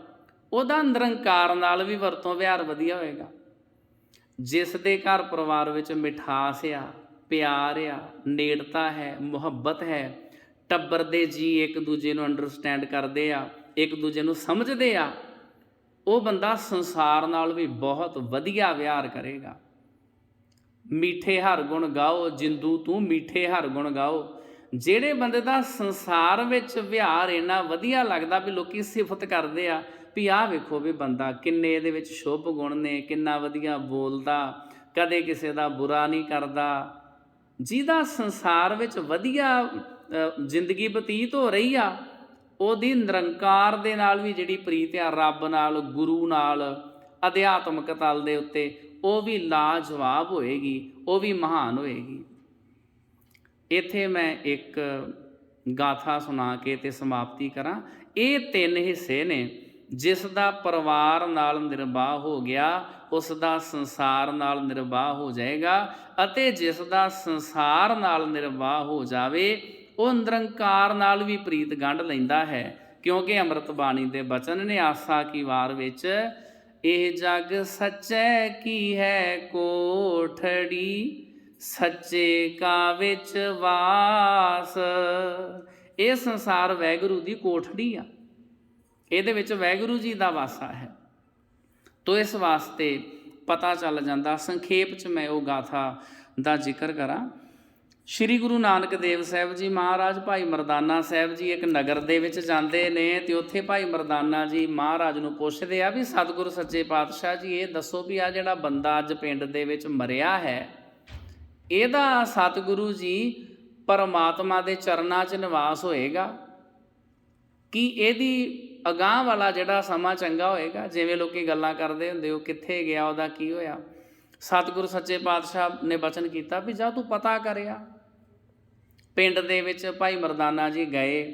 ਉਹਦਾ ਨਿਰੰਕਾਰ ਨਾਲ ਵੀ ਵਰਤੋਂ ਵਿਹਾਰ ਵਧੀਆ ਹੋਏਗਾ। ਜਿਸ ਦੇ ਘਰ ਪਰਿਵਾਰ ਵਿੱਚ ਮਿਠਾਸ ਆ, ਪਿਆਰ ਆ, ਨੇੜਤਾ ਹੈ, ਮੁਹੱਬਤ ਹੈ, ਟੱਬਰ ਦੇ ਜੀ ਇੱਕ ਦੂਜੇ ਨੂੰ ਅੰਡਰਸਟੈਂਡ ਕਰਦੇ ਆ, ਇੱਕ ਦੂਜੇ ਨੂੰ ਸਮਝਦੇ ਆ ਉਹ ਬੰਦਾ ਸੰਸਾਰ ਨਾਲ ਵੀ ਬਹੁਤ ਵਧੀਆ ਵਿਹਾਰ ਕਰੇਗਾ। ਮੀਠੇ ਹਰ ਗੁਣ ਗਾਓ, ਜਿੰਦੂ ਤੂੰ ਮੀਠੇ ਹਰ ਗੁਣ ਗਾਓ। ਜਿਹੜੇ ਬੰਦੇ ਦਾ ਸੰਸਾਰ ਵਿੱਚ ਵਿਹਾਰ ਇੰਨਾ ਵਧੀਆ ਲੱਗਦਾ ਵੀ ਲੋਕੀ ਸਿਫਤ ਕਰਦੇ ਆ, ਵੀ ਆਹ ਵੇਖੋ ਵੀ ਬੰਦਾ ਕਿੰਨੇ ਇਹਦੇ ਵਿੱਚ ਸ਼ੁਭ ਗੁਣ ਨੇ, ਕਿੰਨਾ ਵਧੀਆ ਬੋਲਦਾ, ਕਦੇ ਕਿਸੇ ਦਾ ਬੁਰਾ ਨਹੀਂ ਕਰਦਾ। ਜਿਹਦਾ ਸੰਸਾਰ ਵਿੱਚ ਵਧੀਆ ਜ਼ਿੰਦਗੀ ਬਤੀਤ ਹੋ ਰਹੀ ਆ ਉਹਦੀ ਨਿਰੰਕਾਰ ਦੇ ਨਾਲ ਵੀ ਜਿਹੜੀ ਪ੍ਰੀਤ ਆ, ਰੱਬ ਨਾਲ, ਗੁਰੂ ਨਾਲ, ਅਧਿਆਤਮਕ ਤਲ ਦੇ ਉੱਤੇ, ਉਹ ਵੀ ਲਾਜਵਾਬ ਹੋਏਗੀ, ਉਹ ਵੀ ਮਹਾਨ ਹੋਏਗੀ। ਇੱਥੇ ਮੈਂ ਇੱਕ ਗਾਥਾ ਸੁਣਾ ਕੇ ਤੇ ਸਮਾਪਤੀ ਕਰਾਂ। ਇਹ ਤਿੰਨ ਹਿੱਸੇ ਨੇ, ਜਿਸ ਦਾ ਪਰਿਵਾਰ ਨਾਲ ਨਿਰਵਾਹ ਹੋ ਗਿਆ, ਉਸ ਦਾ ਸੰਸਾਰ ਨਾਲ ਨਿਰਵਾਹ ਹੋ ਜਾਏਗਾ ਅਤੇ ਜਿਸ ਦਾ ਸੰਸਾਰ ਨਾਲ ਨਿਰਵਾਹ ਹੋ ਜਾਵੇ ਉਹ ਅੰਦਰੰਕਾਰ ਨਾਲ ਵੀ ਪ੍ਰੀਤ ਗੰਢ ਲੈਂਦਾ ਹੈ, ਕਿਉਂਕਿ ਅੰਮ੍ਰਿਤ ਬਾਣੀ ਦੇ ਬਚਨ ਨੇ ਆਸਾ ਕੀ ਵਾਰ ਵਿੱਚ, ਇਹ ਜਗ ਸੱਚੈ ਕੀ ਹੈ ਕੋਠੜੀ? ਸੱਚੇ ਕਾ ਵਿੱਚ ਵਾਸ? ਇਹ ਸੰਸਾਰ ਵੈਗੁਰੂ ਦੀ ਕੋਠੜੀ ਆ। ਇਹਦੇ ਵਿੱਚ ਵੈਗੁਰੂ ਜੀ ਦਾ ਵਾਸਾ ਹੈ। ਤੋ ਇਸ ਵਾਸਤੇ ਪਤਾ ਚੱਲ ਜਾਂਦਾ, ਸੰਖੇਪ ਚ ਮੈਂ ਉਹ ਗਾਥਾ ਦਾ ਜ਼ਿਕਰ ਕਰਾਂ। ਸ਼੍ਰੀ ਗੁਰੂ ਨਾਨਕ ਦੇਵ ਸਾਹਿਬ ਜੀ ਮਹਾਰਾਜ ਭਾਈ ਮਰਦਾਨਾ ਸਾਹਿਬ ਜੀ ਇੱਕ ਨਗਰ ਦੇ ਵਿੱਚ ਜਾਂਦੇ ਨੇ ਤੇ ਉੱਥੇ ਭਾਈ ਮਰਦਾਨਾ ਜੀ ਮਹਾਰਾਜ ਨੂੰ ਪੁੱਛਦੇ ਆ ਵੀ ਸਤਿਗੁਰੂ ਸੱਚੇ ਪਾਤਸ਼ਾਹ ਜੀ, ਇਹ ਦੱਸੋ ਵੀ ਆ ਜਿਹੜਾ ਬੰਦਾ ਅੱਜ ਪਿੰਡ ਦੇ ਵਿੱਚ ਮਰਿਆ ਹੈ, ਇਹਦਾ ਸਤਿਗੁਰੂ ਜੀ ਪਰਮਾਤਮਾ ਦੇ ਚਰਨਾਂ 'ਚ ਨਿਵਾਸ ਹੋਏਗਾ? ਕਿ ਇਹਦੀ ਅਗਾਹ ਵਾਲਾ ਜਿਹੜਾ ਸਮਾਂ ਚੰਗਾ ਹੋਏਗਾ? ਜਿਵੇਂ ਲੋਕੀ ਗੱਲਾਂ ਕਰਦੇ ਹੁੰਦੇ, ਉਹ ਕਿੱਥੇ ਗਿਆ, ਉਹਦਾ ਕੀ ਹੋਇਆ? ਸਤਿਗੁਰੂ ਸੱਚੇ ਪਾਤਸ਼ਾਹ ਨੇ ਬਚਨ ਕੀਤਾ ਵੀ ਜਾ ਤੂੰ ਪਤਾ ਕਰਿਆ। ਪਿੰਡ ਦੇ ਵਿੱਚ ਭਾਈ ਮਰਦਾਨਾ ਜੀ ਗਏ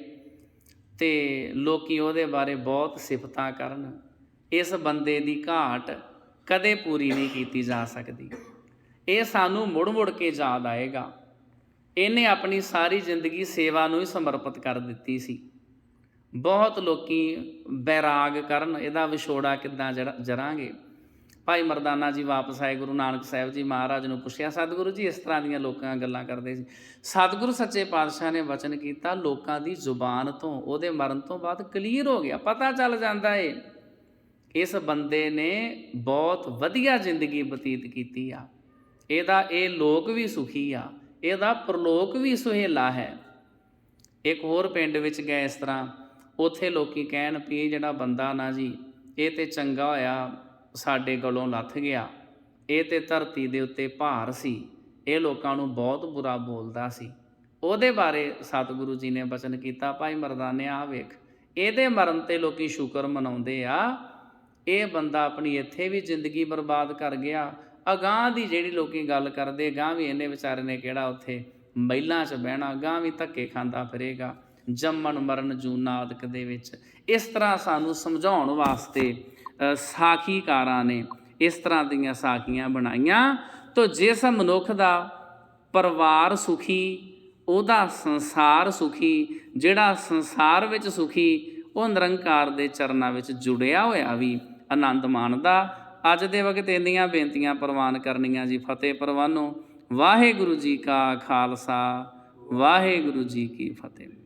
ਤੇ ਲੋਕੀ ਉਹਦੇ ਬਾਰੇ ਬਹੁਤ ਸਿਫਤਾਂ ਕਰਨ। ਇਸ ਬੰਦੇ ਦੀ ਘਾਟ ਕਦੇ ਪੂਰੀ ਨਹੀਂ ਕੀਤੀ ਜਾ ਸਕਦੀ। ਇਹ ਸਾਨੂੰ ਮੁੜ-ਮੁੜ ਕੇ ਯਾਦ ਆਏਗਾ। ਇਹਨੇ ਆਪਣੀ ਸਾਰੀ ਜ਼ਿੰਦਗੀ ਸੇਵਾ ਨੂੰ ਹੀ ਸਮਰਪਿਤ ਕਰ ਦਿੱਤੀ ਸੀ। ਬਹੁਤ ਲੋਕੀ ਬੈਰਾਗ ਕਰਨ, ਇਹਦਾ ਵਿਛੋੜਾ ਕਿੱਦਾਂ ਜਰ- ਜਰਾਂਗੇ? ਭਾਈ ਮਰਦਾਨਾ ਜੀ ਵਾਪਸ ਆਏ, ਗੁਰੂ ਨਾਨਕ ਸਾਹਿਬ ਜੀ ਮਹਾਰਾਜ ਨੂੰ ਪੁੱਛਿਆ, ਸਤਿਗੁਰੂ ਜੀ, ਇਸ ਤਰ੍ਹਾਂ ਦੀਆਂ ਲੋਕਾਂ ਗੱਲਾਂ ਕਰਦੇ ਸੀ। ਸਤਿਗੁਰੂ ਸੱਚੇ ਪਾਤਸ਼ਾਹ ਨੇ ਵਚਨ ਕੀਤਾ, ਲੋਕਾਂ ਦੀ ਜ਼ੁਬਾਨ ਤੋਂ, ਉਹਦੇ ਮਰਨ ਤੋਂ ਬਾਅਦ ਕਲੀਅਰ ਹੋ ਗਿਆ, ਪਤਾ ਚੱਲ ਜਾਂਦਾ ਏ। ਇਸ ਬੰਦੇ ਨੇ ਬਹੁਤ ਵਧੀਆ ਜ਼ਿੰਦਗੀ ਬਤੀਤ ਕੀਤੀ ਆ। ਇਹਦਾ ਇਹ ਲੋਕ ਵੀ ਸੁਖੀ ਆ, ਇਹਦਾ ਪ੍ਰਲੋਕ ਵੀ ਸੁਹੇਲਾ ਹੈ। ਇੱਕ ਹੋਰ ਪਿੰਡ ਵਿੱਚ ਗਏ ਇਸ ਤਰ੍ਹਾਂ, ਉੱਥੇ ਲੋਕੀ ਕਹਿਣ ਵੀ ਇਹ ਜਿਹੜਾ ਬੰਦਾ ਨਾ ਜੀ, ਇਹ ਤੇ ਚੰਗਾ ਹੋਇਆ ਸਾਡੇ ਗਲੋਂ ਲੱਥ ਗਿਆ। ਇਹ ਤੇ ਧਰਤੀ ਦੇ ਉੱਤੇ ਭਾਰ ਸੀ। ਇਹ ਲੋਕਾਂ ਨੂੰ ਬਹੁਤ ਬੁਰਾ ਬੋਲਦਾ ਸੀ। ਉਹਦੇ ਬਾਰੇ ਸਤਿਗੁਰੂ ਜੀ ਨੇ ਬਚਨ ਕੀਤਾ, ਭਾਈ ਮਰਦਾਨੇ ਆ ਵੇਖ। ਇਹਦੇ ਮਰਨ ਤੇ ਲੋਕੀ ਸ਼ੁਕਰ ਮਨਾਉਂਦੇ ਆ। ਇਹ ਬੰਦਾ ਆਪਣੀ ਇੱਥੇ ਵੀ ਜ਼ਿੰਦਗੀ ਬਰਬਾਦ ਕਰ ਗਿਆ। ਅਗਾਹ ਦੀ ਜਿਹੜੀ ਲੋਕੀ ਗੱਲ ਕਰਦੇ ਗਾਂ ਵੀ ਇਹਨੇ ਵਿਚਾਰੇ ਨੇ ਕਿਹੜਾ ਉੱਥੇ ਮਹਿਲਾਂ 'ਚ ਬਹਿਣਾ ਗਾਂ ਵੀ ਧੱਕੇ ਖਾਂਦਾ ਫਿਰੇਗਾ। ਜੰਮਣ ਮਰਨ ਜੂਨਾਦਕ ਦੇ ਵਿੱਚ। ਇਸ ਤਰ੍ਹਾਂ ਸਾਨੂੰ ਸਮਝਾਉਣ ਵਾਸਤੇ ਸਾਖੀਕਾਰਾਂ ਨੇ ਇਸ ਤਰ੍ਹਾਂ ਦੀਆਂ ਸਾਖੀਆਂ ਬਣਾਈਆਂ। ਤੋ ਜਿਸ ਮਨੁੱਖ ਦਾ ਪਰਿਵਾਰ ਸੁਖੀ, ਉਹਦਾ ਸੰਸਾਰ ਸੁਖੀ, ਜਿਹੜਾ ਸੰਸਾਰ ਵਿੱਚ ਸੁਖੀ, ਉਹ ਨਿਰੰਕਾਰ ਦੇ ਚਰਨਾਂ ਵਿੱਚ ਜੁੜਿਆ ਹੋਇਆ ਵੀ ਆਨੰਦ ਮਾਣਦਾ। ਅੱਜ ਦੇ ਵਕਤ ਇੰਨੀਆਂ ਬੇਨਤੀਆਂ ਪ੍ਰਵਾਨ ਕਰਨੀਆਂ ਜੀ ਫਤਿਹ ਪ੍ਰਵਾਨੋ। ਵਾਹਿਗੁਰੂ ਜੀ ਕਾ ਖਾਲਸਾ, ਵਾਹਿਗੁਰੂ ਜੀ ਕੀ ਫਤਿਹ।